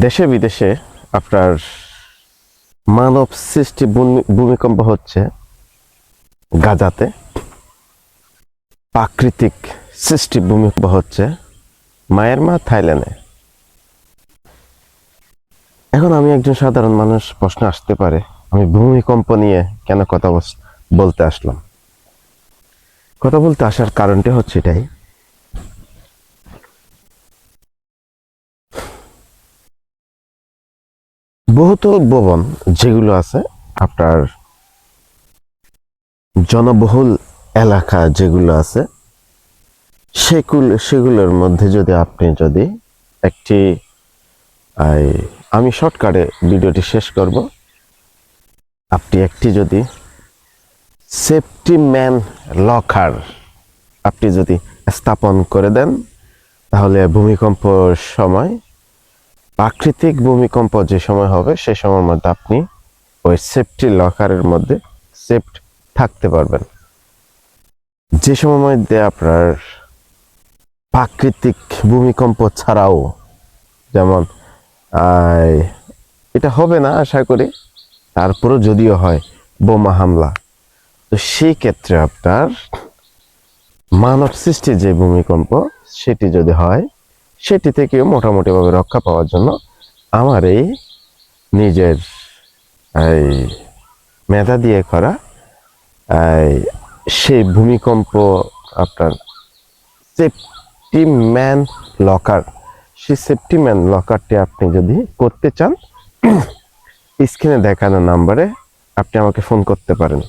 দেশে বিদেশে আপনার মানব সৃষ্টি ভূমি- ভূমিকম্প হচ্ছে গাজাতে। প্রাকৃতিক সৃষ্টি ভূমিকম্প হচ্ছে মায়ের মা থাইল্যান্ডে। এখন আমি একজন সাধারণ মানুষ, প্রশ্ন আসতে পারে, আমি ভূমিকম্প নিয়ে কেন কথা বলতে আসলাম? কথা বলতে আসার কারণটা হচ্ছে এটাই। বহুতল ভবন যেগুলো আছে আপনার জনবহুল এলাকা যেগুলো আছে সেগুলো সেগুলোর মধ্যে যদি আপনি যদি একটি আমি শর্টকাটে ভিডিওটি শেষ করব। আপনি একটি যদি সেফটি ম্যান লকার আপনি যদি স্থাপন করে দেন, তাহলে ভূমিকম্পর সময় প্রাকৃতিক ভূমিকম্প যে সময় হবে সেই সময়ের মধ্যে আপনি ওই সেফটি লকারের মধ্যে সেফট থাকতে পারবেন। যে মধ্যে আপনার প্রাকৃতিক ভূমিকম্প ছাড়াও যেমন এটা হবে না আশা করি, তারপরও যদিও হয় বোমা হামলা, তো সেই ক্ষেত্রে আপনার মানব সৃষ্টি যে ভূমিকম্প, সেটি যদি হয় সেটি থেকে মোটামুটিভাবে রক্ষা পাওয়ার জন্য আমার এই নিজের, এই মেধা দিয়ে করা সেই ভূমিকম্প আপনার সেফটি ম্যান লকার সেই সেফটি ম্যান লকারটি আপনি যদি করতে চান স্ক্রিনে দেখানো নাম্বারে আপনি আমাকে ফোন করতে পারেন।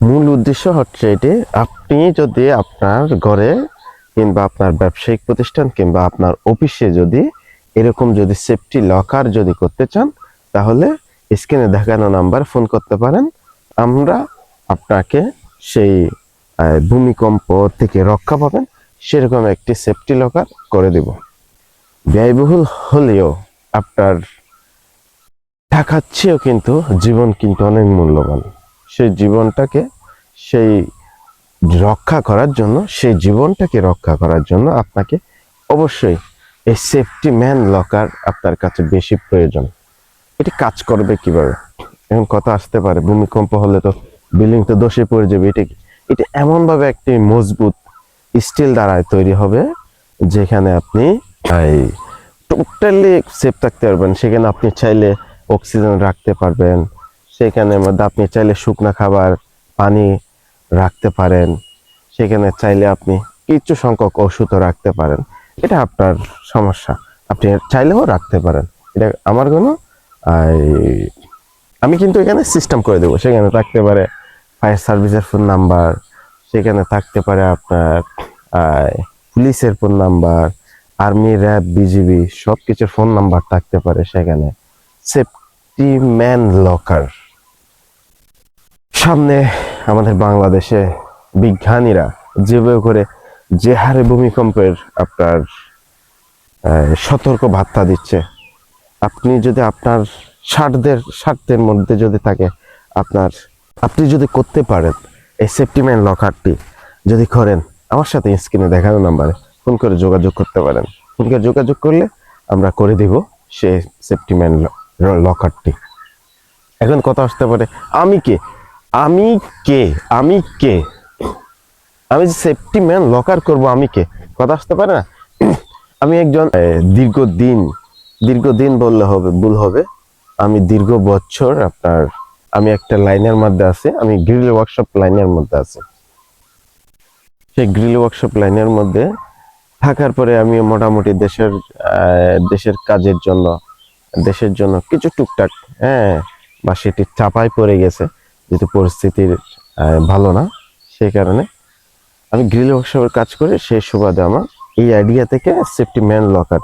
মূল উদ্দেশ্য হচ্ছে এটি, আপনি যদি আপনার ঘরে কিংবা আপনার ব্যবসায়িক প্রতিষ্ঠান কিংবা আপনার অফিসে যদি এরকম যদি সেফটি লকার যদি করতে চান, তাহলে স্ক্রিনে দেখানো নাম্বার ফোন করতে পারেন। আমরা আপনাকে সেই ভূমিকম্প থেকে রক্ষা পাবেন। সেরকম একটি সেফটি লকার করে দেব। ব্যয়বহুল হলেও আপনার টাকার চেয়েও কিন্তু জীবন কিন্তু অনেক মূল্যবান। সেই জীবনটাকে সেই রক্ষা করার জন্য সেই জীবনটাকে রক্ষা করার জন্য আপনাকে অবশ্যই এই সেফটি ম্যান লকার আপনার কাছে বেশি প্রয়োজন। এটি কাজ করবে কীভাবে? এখন কথা আসতে পারে, ভূমিকম্প হলে তো বিল্ডিং তো দোষে পড়ে যাবে, এটা? এটা এমন ভাবে একটি মজবুত স্টিল দ্বারায় তৈরি হবে, যেখানে আপনি এই টোটালি সেফ থাকতে পারবেন। সেখানে আপনি চাইলে অক্সিজেন রাখতে পারবেন, সেখানে মধ্যে আপনি চাইলে শুকনো খাবার, পানি রাখতে পারেন। সেখানে চাইলে আপনি কিছু সংখ্যক ওষুধও রাখতে পারেন। এটা আপনার সমস্যা। আপনি চাইলেও রাখতে পারেন। এটা আমার কোনো আমি কিন্তু এখানে সিস্টেম করে দেবো। সেখানে থাকতে পারে ফায়ার সার্ভিসের ফোন নাম্বার সেখানে থাকতে পারে আপনার পুলিশের phone number army RAB BGB সব কিছুর ফোন নাম্বার থাকতে পারে সেখানে। সেফটি ম্যান লকার সামনে আমাদের বাংলাদেশে বিজ্ঞানীরা যেভাবে করে যে হারে ভূমিকম্পের আপনার সতর্ক বার্তা দিচ্ছে, আপনি যদি আপনার স্বার্থের স্বার্থের মধ্যে যদি থাকে, আপনার, আপনি যদি করতে পারেন এই সেফটিম্যান লকারটি যদি করেন, আমার সাথে স্ক্রিনে দেখানো নাম্বারে ফোন করে যোগাযোগ করতে পারেন। ফোন করে যোগাযোগ করলে আমরা করে দিব সে সেফটিম্যান লকারটি এখন কথা আসতে পারে, আমি কে? আমি কে? আমি কে? আমি যে সেফটি ম্যান লকার করব, আমি কে? কথা আসতে পারে না? আমি একজন দীর্ঘদিন দীর্ঘদিন বললে হবে, ভুল হবে। আমি দীর্ঘ বছর আপনার, আমি একটা লাইনের মধ্যে আছি, আমি গ্রিল ওয়ার্কশপ লাইনের মধ্যে আছি। সেই গ্রিল ওয়ার্কশপ লাইনের মধ্যে থাকার পরে আমি মোটামুটি দেশের দেশের কাজের জন্য, দেশের জন্য কিছু টুকটাক হ্যাঁ বা সেটি চাপায় পড়ে গেছে। যেহেতু পরিস্থিতির ভালো না, সেই কারণে আমি গ্রিল ওয়ার্কশপের কাজ করে সেই সুবাদে আমার এই আইডিয়া থেকে সেফটি ম্যান লকার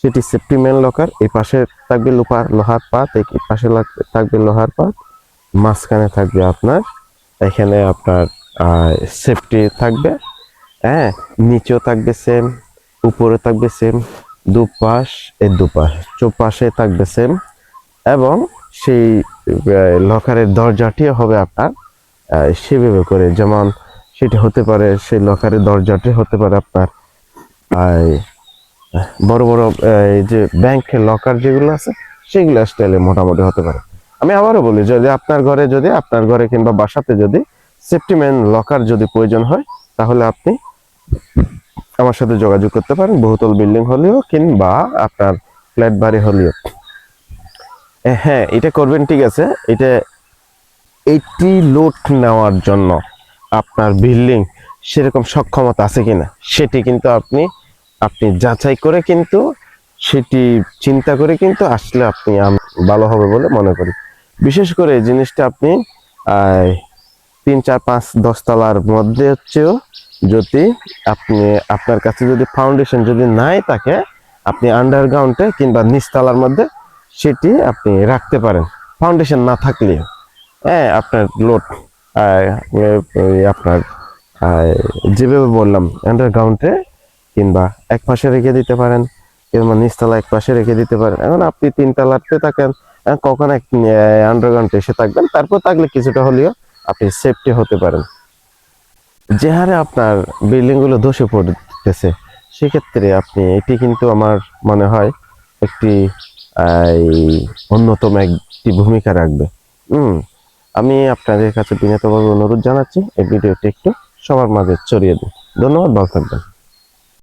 সেটি সেফটি ম্যান লকার এই পাশে থাকবে লোহার লোহার পাত, এই পাশে থাকবে লোহার পাত, মাঝখানে থাকবে আপনার, এখানে আপনার সেফটি থাকবে হ্যাঁ নিচেও থাকবে সেম উপরে থাকবে সেম দুপাশ এর দুপাশ, চৌপাশে থাকবে সেম এবং সেই লকারের দরজাটিও হবে আপনার সেভাবে করে যেমন সেটি হতে পারে, সেই লকারের দরজাটি হতে পারে আপনার বড় বড় এই যে ব্যাংকের লকার যেগুলো আছে, সেগুলো স্টাইলে মোটামুটি হতে পারে। আমি আবারও বলি, যদি আপনার ঘরে, যদি আপনার ঘরে কিংবা বাসাতে যদি সেফটিম্যান লকার যদি প্রয়োজন হয়, তাহলে আপনি আমার সাথে যোগাযোগ করতে পারেন, বহুতল বিল্ডিং হলেও কিংবা আপনার ফ্ল্যাট বাড়ি হলেও। হ্যাঁ এটা করবেন, ঠিক আছে। এটা এইটি লোড নেওয়ার জন্য আপনার বিল্ডিং সেরকম সক্ষমতা আছে কিনা, সেটি কিন্তু আপনি আপনি যাচাই করে কিন্তু, সেটি চিন্তা করে কিন্তু আসলে আপনি ভালো হবে বলে মনে করি। বিশেষ করে এই জিনিসটা আপনি তিন, চার, পাঁচ দশ তলার মধ্যে হচ্ছেও যদি আপনি, আপনার কাছে যদি ফাউন্ডেশন যদি নাই থাকে, আপনি আন্ডারগ্রাউন্ডে কিংবা নিচতলার মধ্যে সেটি আপনি রাখতে পারেন। ফাউন্ডেশন না থাকলে হ্যাঁ আপনার লোড আপনার যেভাবে বললাম আন্ডারগ্রাউন্ডে কিংবা এক পাশে রেখে দিতে পারেন, কিংবা নিচতলা এক পাশে রেখে দিতে পারেন। এখন আপনি তিনতলাতে থাকেন কখন এক আন্ডারগ্রাউন্ডে এসে থাকবেন, তারপর থাকলে কিছুটা হলেও আপনি সেফটি হতে পারেন। যে হারে আপনার বিল্ডিংগুলো ধসে পড়তেছে, সেক্ষেত্রে আপনি, এটি কিন্তু আমার মনে হয় একটি অন্যতম একটি ভূমিকা রাখবে। হুম, আমি আপনাদের কাছে বিনীতভাবে অনুরোধ জানাচ্ছি, এই ভিডিওটি একটু সবার মাঝে ছড়িয়ে দিন। ধন্যবাদ, ভালো থাকবেন।